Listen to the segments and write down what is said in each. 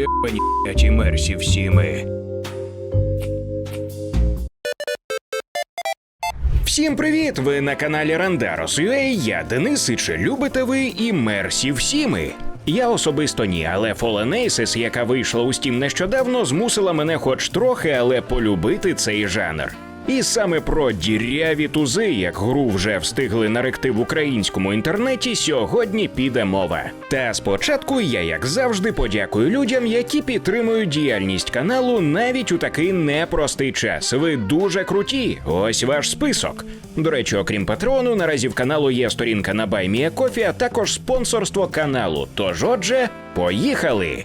Єбані мерсі всі ми. Всім привіт! Ви на каналі Рандарос.ua, я Денис, і чи любите ви і Мерсі всі ми? Я особисто ні, але Fallen Aces, яка вийшла у Steam нещодавно, змусила мене хоч трохи, але полюбити цей жанр. І саме про діряві тузи, як гру вже встигли наректи в українському інтернеті, сьогодні піде мова. Та спочатку я, як завжди, подякую людям, які підтримують діяльність каналу навіть у такий непростий час. Ви дуже круті. Ось ваш список. До речі, окрім патреону, наразі в каналу є сторінка на BuyMeACoffee, а також спонсорство каналу. Тож, отже, поїхали!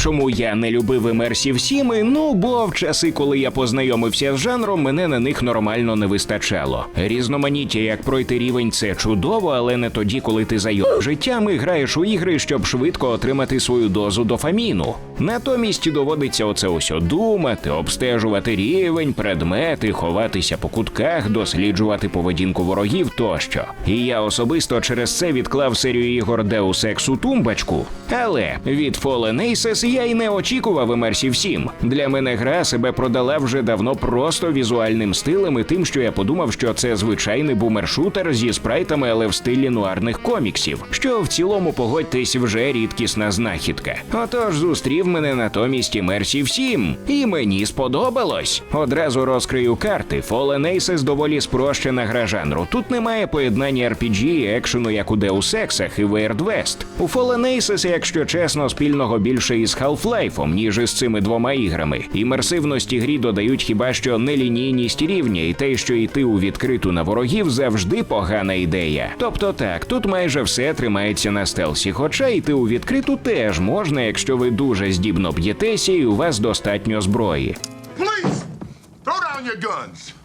Чому я не любив Immersive Сіми? Ну бо в часи, коли я познайомився з жанром, мене на них нормально не вистачало. Різноманіття, як пройти рівень, це чудово, але не тоді, коли ти зайом життям і граєш у ігри, щоб швидко отримати свою дозу дофаміну. Натомість доводиться оце ось думати, обстежувати рівень, предмети, ховатися по кутках, досліджувати поведінку ворогів тощо. І я особисто через це відклав серію ігор Deus Ex у тумбачку. Але від Fallen Aces я й не очікував Immersive 7. Для мене гра себе продала вже давно просто візуальним стилем і тим, що я подумав, що це звичайний бумершутер зі спрайтами, але в стилі нуарних коміксів, що в цілому погодьтесь вже рідкісна знахідка. Отож зустрів мене натомість Immersive 7. і мені сподобалось. Одразу розкрию карти. Fallen Aces доволі спрощена гра жанру. Тут немає поєднання RPG і екшену, як у Deus Ex і Weird West. У Fallen Aces, якщо чесно, спільного більше із Half-Life, ніж із цими двома іграми. Імерсивності грі додають хіба що нелінійність рівня і те, що йти у відкриту на ворогів завжди погана ідея. Тобто так, тут майже все тримається на стелсі, хоча йти у відкриту теж можна, якщо ви дуже здібно б'єтеся і у вас достатньо зброї. Police! Throw down your guns!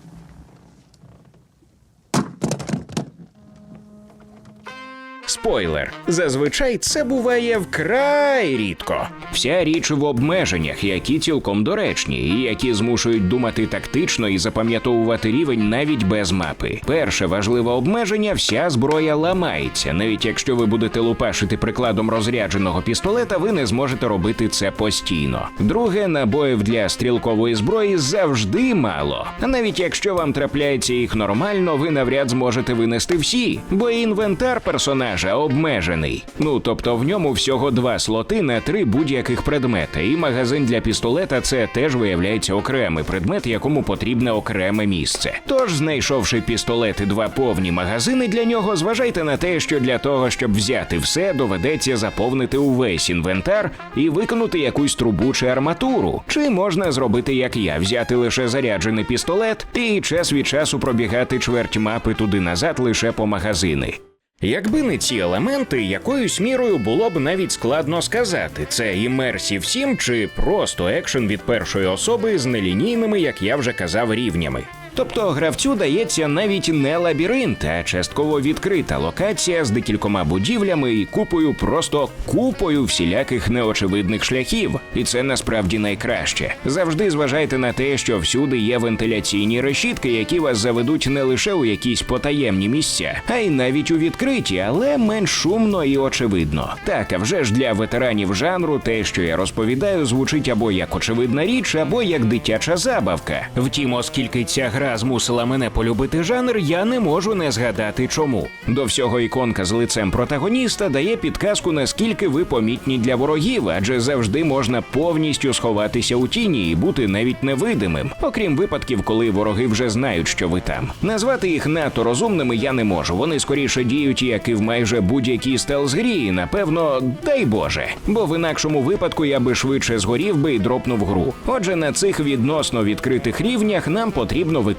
Спойлер, зазвичай це буває вкрай рідко. Вся річ в обмеженнях, які цілком доречні, і які змушують думати тактично і запам'ятовувати рівень навіть без мапи. Перше важливе обмеження вся зброя ламається. Навіть якщо ви будете лупашити прикладом розрядженого пістолета, ви не зможете робити це постійно. Друге, набоїв для стрілкової зброї завжди мало. А навіть якщо вам трапляється їх нормально, ви навряд зможете винести всі, бо інвентар персонажа обмежений. Ну тобто в ньому всього два слоти на три будь-яких предмета, і магазин для пістолета це теж виявляється окремий предмет, якому потрібне окреме місце. Тож, знайшовши пістолет і два повні магазини для нього, зважайте на те, що для того, щоб взяти все, доведеться заповнити увесь інвентар і виконати якусь трубу чи арматуру. Чи можна зробити, як я, взяти лише заряджений пістолет і час від часу пробігати чверть мапи туди назад лише по магазини. Якби не ці елементи, якоюсь мірою було б навіть складно сказати, це імерсів 7 чи просто екшен від першої особи з нелінійними, як я вже казав, рівнями. Тобто гравцю дається навіть не лабіринт, а частково відкрита локація з декількома будівлями і купою, просто купою всіляких неочевидних шляхів. І це насправді найкраще. Завжди зважайте на те, що всюди є вентиляційні решітки, які вас заведуть не лише у якісь потаємні місця, а й навіть у відкриті, але менш шумно і очевидно. Так, а вже ж для ветеранів жанру те, що я розповідаю, звучить або як очевидна річ, або як дитяча забавка. Втім, оскільки ця гра змусила мене полюбити жанр, я не можу не згадати чому. До всього іконка з лицем протагоніста дає підказку, наскільки ви помітні для ворогів, адже завжди можна повністю сховатися у тіні і бути навіть невидимим, окрім випадків, коли вороги вже знають, що ви там. Назвати їх надто розумними я не можу. Вони скоріше діють, як і в майже будь-якій стелс-грі, і, напевно, дай Боже. Бо в інакшому випадку я би швидше згорів би і дропнув гру. Отже, на цих відносно відкритих рівнях нам потрібно виконувати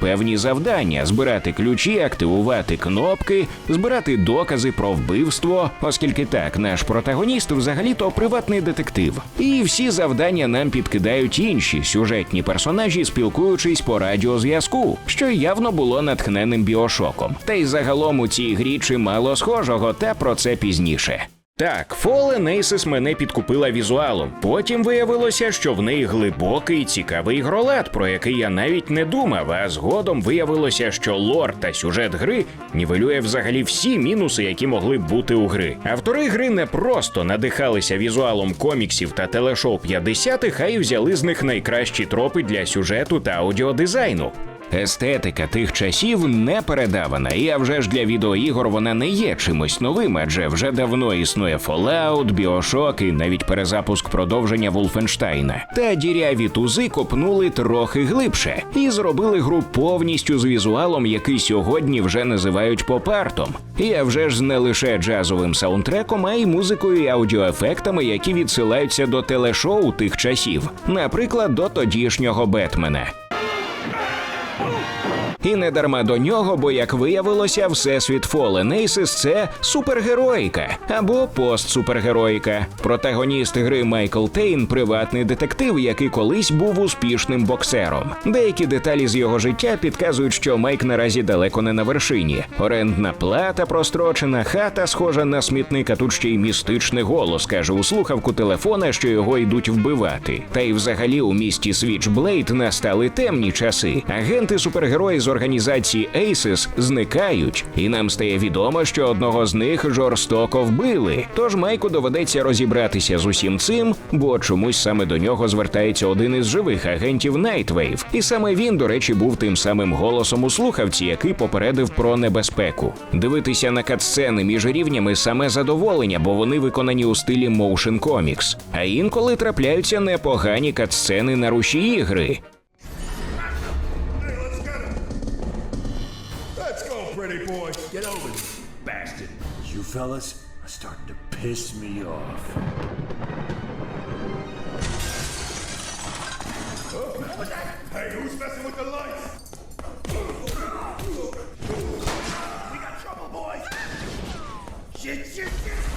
певні завдання, збирати ключі, активувати кнопки, збирати докази про вбивство, оскільки так, наш протагоніст взагалі-то приватний детектив. І всі завдання нам підкидають інші сюжетні персонажі, спілкуючись по радіозв'язку, що явно було натхненим біошоком. Та й загалом у цій грі чимало схожого, та про це пізніше. Так, Fallen Aces мене підкупила візуалом. Потім виявилося, що в неї глибокий цікавий ігролад, про який я навіть не думав. А згодом виявилося, що лор та сюжет гри нівелює взагалі всі мінуси, які могли б бути у гри. Автори гри не просто надихалися візуалом коміксів та телешоу 50-х, а й взяли з них найкращі тропи для сюжету та аудіодизайну. Естетика тих часів не передавана, і а вже ж для відеоігор вона не є чимось новим, адже вже давно існує Fallout, Bioshock і навіть перезапуск продовження Wolfenstein. Та діряві тузи копнули трохи глибше і зробили гру повністю з візуалом, який сьогодні вже називають поп-артом. І а вже ж не лише джазовим саундтреком, а й музикою і аудіоефектами, які відсилаються до телешоу тих часів, наприклад, до тодішнього Бетмена. І не дарма до нього, бо як виявилося, всесвіт Fallen Aces – це супергероїка або постсупергероїка. Протагоніст гри Майкл Тейн приватний детектив, який колись був успішним боксером. Деякі деталі з його життя підказують, що Майк наразі далеко не на вершині. Орендна плата прострочена, хата схожа на смітник, а тут ще й містичний голос каже у слухавку телефона, що його йдуть вбивати. Та й взагалі у місті Свічблейд настали темні часи. Агенти супергерої з організації Aces зникають, і нам стає відомо, що одного з них жорстоко вбили. Тож Майку доведеться розібратися з усім цим, бо чомусь саме до нього звертається один із живих агентів Nightwave. І саме він, до речі, був тим самим голосом у слухавці, який попередив про небезпеку. Дивитися на катсцени між рівнями саме задоволення, бо вони виконані у стилі motion comics. А інколи трапляються непогані катсцени на рушії гри. Fellas are starting to piss me off. Hey, who's messing with the lights? We got trouble, boys. Shit, shit, shit.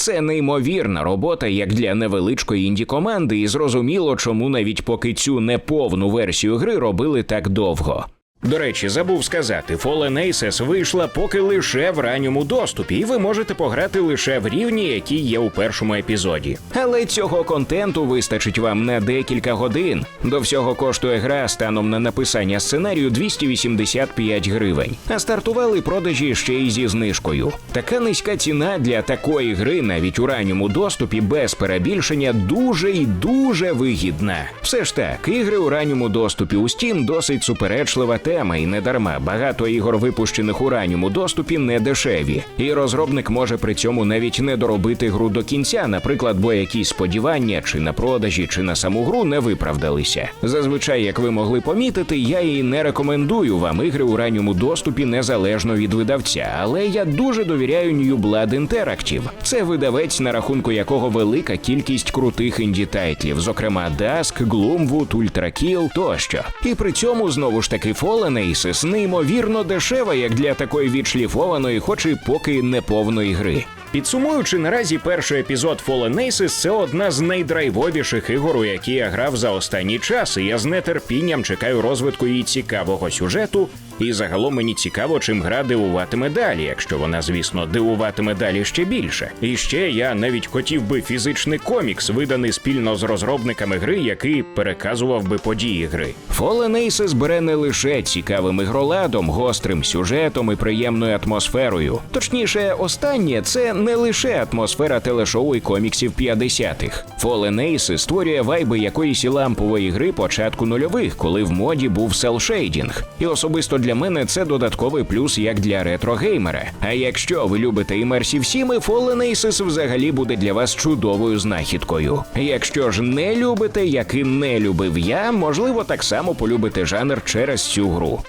Це неймовірна робота як для невеличкої інді команди, і зрозуміло, чому навіть поки цю неповну версію гри робили так довго. До речі, забув сказати, Fallen Aces вийшла поки лише в ранньому доступі, і ви можете пограти лише в рівні, які є у першому епізоді. Але цього контенту вистачить вам на декілька годин. До всього коштує гра станом на написання сценарію 285 гривень. А стартували продажі ще й зі знижкою. Така низька ціна для такої гри навіть у ранньому доступі без перебільшення дуже і дуже вигідна. Все ж так, ігри у ранньому доступі у Steam досить суперечлива тема, і не дарма багато ігор, випущених у ранньому доступі, не дешеві. І розробник може при цьому навіть не доробити гру до кінця, наприклад, бо якісь сподівання чи на продажі, чи на саму гру не виправдалися. Зазвичай, як ви могли помітити, я і не рекомендую вам ігри у ранньому доступі незалежно від видавця, але я дуже довіряю New Blood Interactive. Це видавець, на рахунку якого велика кількість крутих інді-тайтлів, зокрема Dusk, Gloomwood, Ultra Kill тощо. І при цьому знову ж таки Fallen Aces неймовірно дешева, як для такої відшліфованої, хоч і поки неповної гри. Підсумуючи, наразі перший епізод Fallen Aces – це одна з найдрайвовіших ігор, у які я грав за останній час, і я з нетерпінням чекаю розвитку її цікавого сюжету. І загалом мені цікаво, чим гра дивуватиме далі, якщо вона, звісно, дивуватиме далі ще більше. І ще я навіть хотів би фізичний комікс, виданий спільно з розробниками гри, який переказував би події гри. Fallen Aces бере не лише цікавим ігроладом, гострим сюжетом і приємною атмосферою. Точніше, останнє це не лише атмосфера телешоу і коміксів 50-х. Fallen Aces створює вайби якоїсь лампової гри початку нульових, коли в моді був селшейдінг. І особисто для мене це додатковий плюс як для ретро-геймера. А якщо ви любите Immersive Sim, Fallen Aces взагалі буде для вас чудовою знахідкою. Якщо ж не любите, як і не любив я, можливо, так само полюбите жанр через цю гру.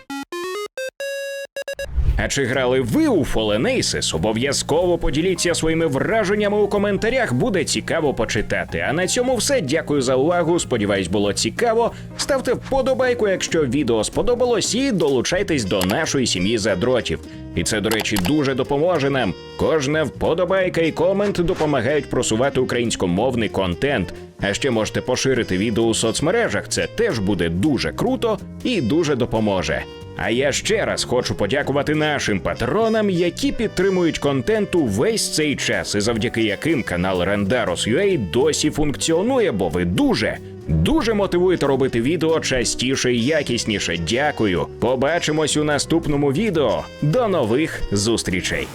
А чи грали ви у Aces? Обов'язково поділіться своїми враженнями у коментарях. Буде цікаво почитати. А на цьому все. Дякую за увагу. Сподіваюсь, було цікаво. Ставте вподобайку, якщо відео сподобалось, і долучайтесь до нашої сім'ї задротів. І це, до речі, дуже допоможе нам. Кожна вподобайка і комент допомагають просувати українськомовний контент. А ще можете поширити відео у соцмережах. Це теж буде дуже круто і дуже допоможе. А я ще раз хочу подякувати нашим патронам, які підтримують контент увесь цей час, і завдяки яким канал Rendaros.ua досі функціонує, бо ви дуже. Дуже мотивуєте робити відео частіше і якісніше. Дякую. Побачимось у наступному відео. До нових зустрічей.